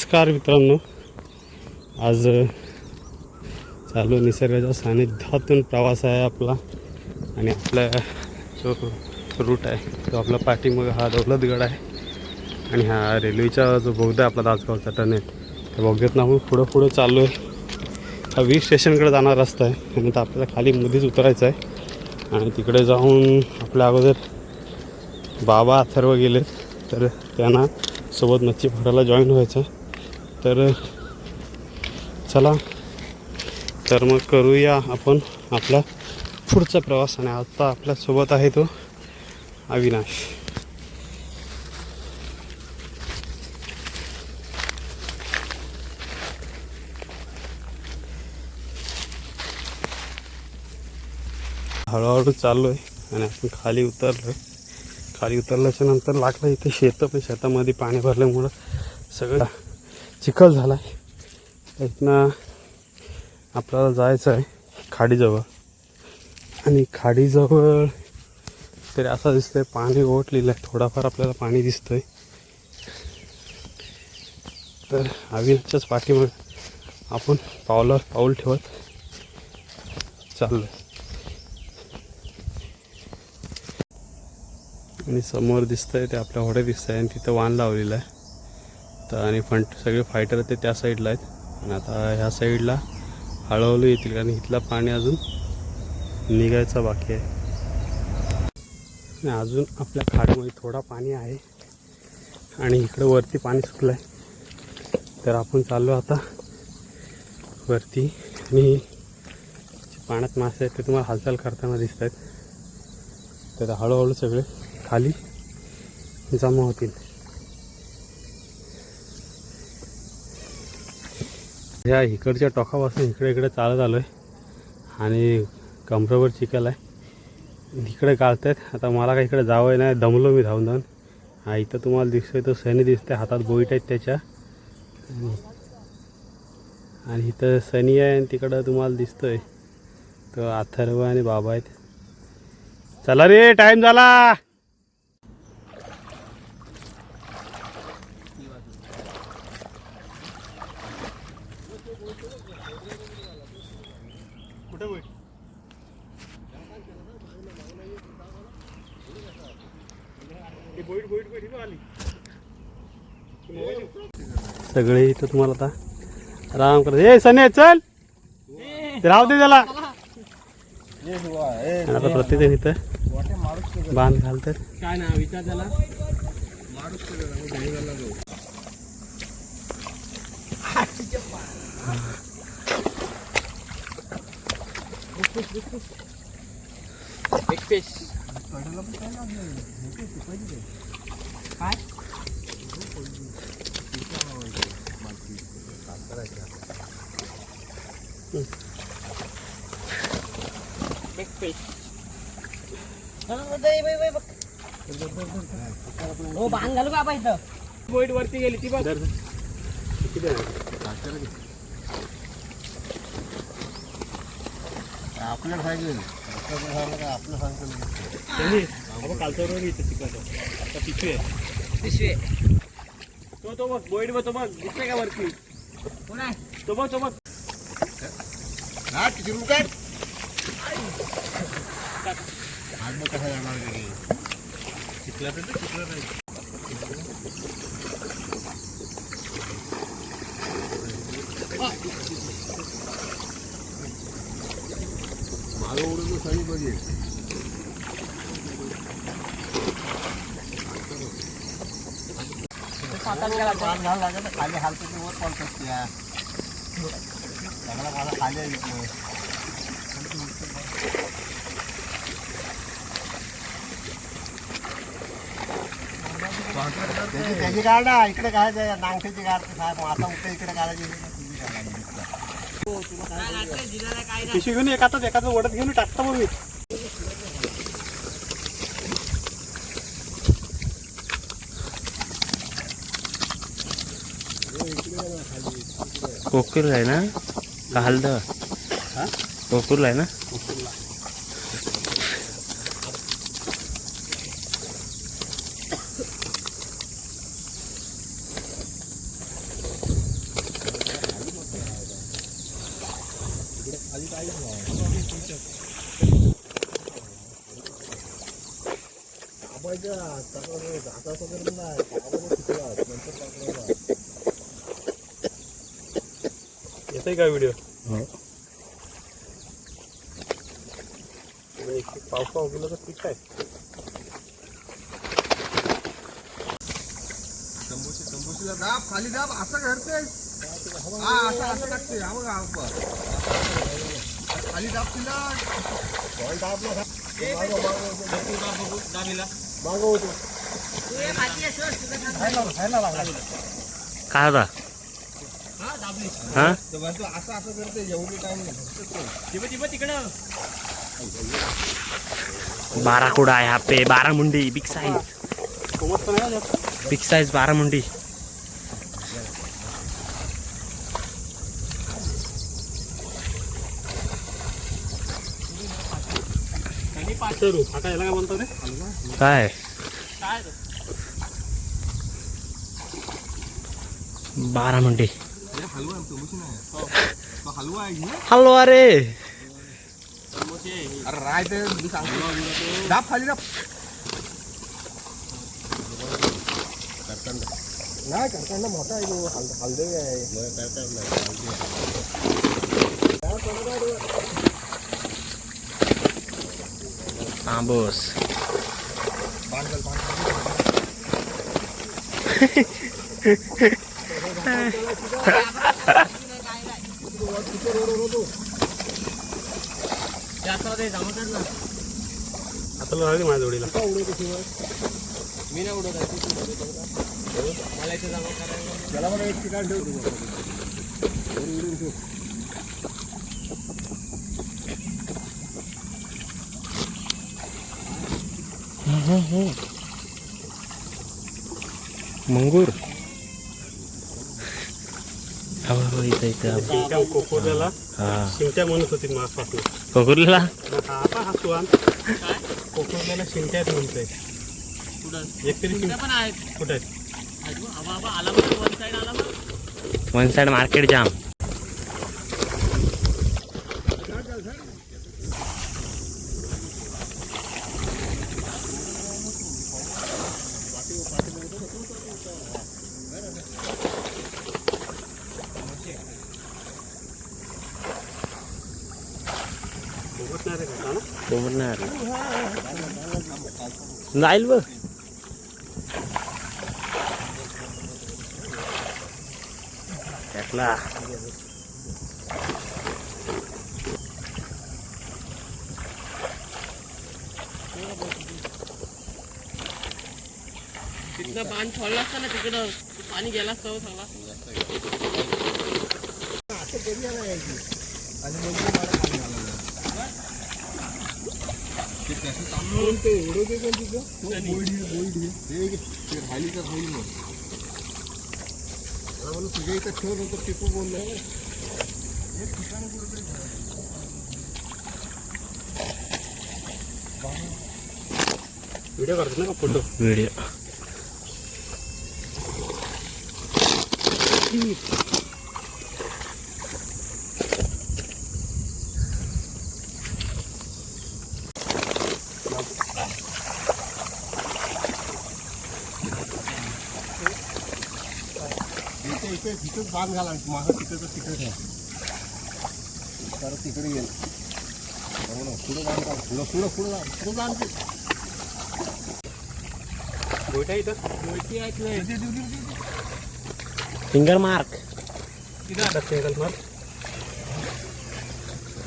नमस्कार मित्रांनो. आज चालू निसर्गाच्या सानिध्यातून प्रवास आहे आपला आणि आपला जो रूट आहे तो आपला पाठीमग हा दौलतगड आहे. आणि हा रेल्वेचा जो बोगदा आहे आपला दासगावचा टनेल त्या बोगद्यातून आपण पुढं पुढं चाललो आहे हा वीर स्टेशनकडे जाणारा रस्ता आहे. आणि तर आपल्याला खाली मध्येच उतरायचं आहे. आणि तिकडे जाऊन आपल्या अगोदर बाबा अथर्व गेले तर त्यांना सोबत मच्छी फडायला जॉईन व्हायचं तर चला. तर मग करूया आपण आपला पुढचा प्रवास आणि आत्ता आपल्यासोबत आहे तो अविनाश. हळूहळू चाललो आहे आणि आपण खाली उतरलो. आहे खाली उतरल्याच्या नंतर लागलं इथे शेतं पण शेतामध्ये पाणी भरल्यामुळं सगळं चिखल झाला. आहे इथनं आपल्याला जायचं आहे खाडीजवळ. आणि खाडीजवळ तरी असं दिसतंय पाणी ओटलेलं आहे. थोडाफार आपल्याला पाणी दिसतंय. तर अविनाच्याच पाठीमाग आपण पावलावर पाऊल ठेवत चाललो आणि समोर दिसतंय ते आपल्या होड्या दिसतंय आणि तिथं वाण लावलेलं आहे. तर आणि फंट सगळे फायटर ते त्या साईडला आहेत. आणि आता ह्या साईडला हळूहळू येतील कारण इथला पाणी अजून निघायचं बाकी आहे. आणि अजून आपल्या खाडीमध्ये थोडा पाणी आहे. आणि इकडं वरती पाणी सुटलं आहे तर आपण चाललो आता वरती. आणि जे पाण्यात मासे आहेत ते तुम्हाला हालचाल करताना दिसत आहेत तर हळूहळू सगळे खाली जमा होतील. ह्या इकडच्या टोकापासून इकडे इकडे चालत आलो आहे आणि कमरेवर चिखल आहे. इकडे आहेत आता मला काही इकडे जावं नाही. दमलो मी धावून धावून. हा इथं तुम्हाला दिसतोय तो सैनी दिसते हातात बोईट आहेत त्याच्या. आणि- इथं सनी आहे आणि तिकडं तुम्हाला दिसतोय. तो अथर्व आणि बाबा आहेत. चला रे टाईम झाला. सगळे इथं तुम्हाला आता आराम करत ए सने चल. राहू दे त्याला. आता प्रत्येक इथं बांध घालतात काय ना विचार त्याला? हो बांध घालू का इथं? बोईट वरती गेली ती बघ. आपल्याला सांगेल आपलं सांगतो कालचा इथं तिकडं आता पिशवी आहे पिशवी तो तो बघ बोईड बघ तो बघ दिसतंय का वरती कोण आहे तो बघ तो बघ हा चिरून काय आज मग कसा जाणार घरी चिखला तर चिखला नाही मागं उडून खाली हालतो ते वर पडतात त्या चांगला मला खाली आहे. त्याची गाड ना इकडे काय नांगठीची गाड साहेब आता उठे इकडे काढायची पिशवी घेऊन एकाच एकाच ओढत घेऊन टाकतो मग मी कोकुल आहे ना? का हलदवा कोकुल आहे ना? येतोय का व्हिडिओ पाव पाव गेलं तर ठीक आहे. तंबूशी तंबूशीला दाब खाली दाब असं घडते हा असं असं टाकते हा बघा हा बघ. खाली ना काय होता? हा? तो म्हणतो असं असं करते एवढी टाइम तिकडं बाराकुडा आहे हा पे बारा मुंडी बिग साईज बिग साईज बारा मुंडी सरू आता याला काय म्हणतो रे काय काय बारा मुंडी हलवा आहे तंबूशी नाही तो हलवा आहे की? हॅलो अरे अरे राय ते मी सांगतो दाब खाली दाब नाही करताना मोठा आहे तो हल हलदे आहे आंबोस आता लागली माझ्या जोडीला मी नाही उडत. मला इथे जमा करायला मंगूर. हो हो इथं इथं. शिंक्या कोकोरल्याला हा. शिंक्या म्हणत होती कोकुरला आता हा म्हणतोय. पण आहेत. कुठे आहेत? वन साईड आला बघ वन साइड मार्केट जाम का ना कोमर नाही आलं जाईल बघ त्यातला तिथनं पाणी सोडलं असतं ना। तिकडं ते पाणी गेलं असतं हो सगळा आणि नंतर मला खाली घालायला. ते त्याचं चालू ते उडवते पण तिथं तो बोईड घे, बोईड घे. ते घे, ते राहिली तर राहील मग मला म्हणलं तुझ्या इथं ठेव नंतर टिपू बोललाय एक ठिकाणी कुठेतरी ठेव. व्हिडिओ करतात ना का फोटो व्हिडिओ इथे इथे तिथंच बांध घाला माझं तिथं तिकडे तर तिकडे येईल बरोबर? पुढं बांध घाल पुढं पुढं पुढं बांध पुढं बांध. गोयटा इथं देऊ, देऊ. फिंगर मार्क आता सिंगल मार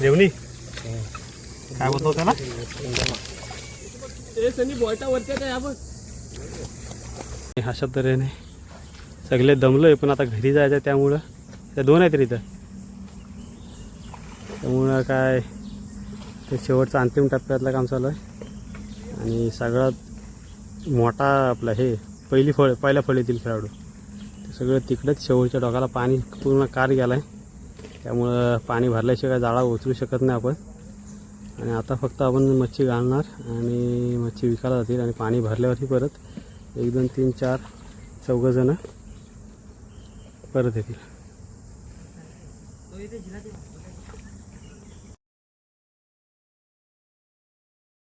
जेवणी काय बोलतो त्याला ते सनी बॉटा वरती आहे बघ अशा तऱ्हेने सगळे दमलोय पण आता घरी जायचं आहे त्यामुळं. त्या दोन आहेत इथं. त्यामुळं काय ते शेवटचा अंतिम टप्प्यातलं काम चालू आहे. आणि सगळ्यात मोठा आपला हे पहिली फळ पहिल्या फळीतील खेळाडू. ते सगळं तिकडंच शेवटच्या डोकाला पाणी पूर्ण कार गेला आहे त्यामुळं पाणी भरल्याशिवाय जाळा उचलू शकत नाही आपण. आणि आता फक्त आपण मच्छी घालणार आणि मच्छी विकायला जातील आणि पाणी भरल्यावरती परत एक दोन तीन चार चौघंजणं परत येतील. तो इथे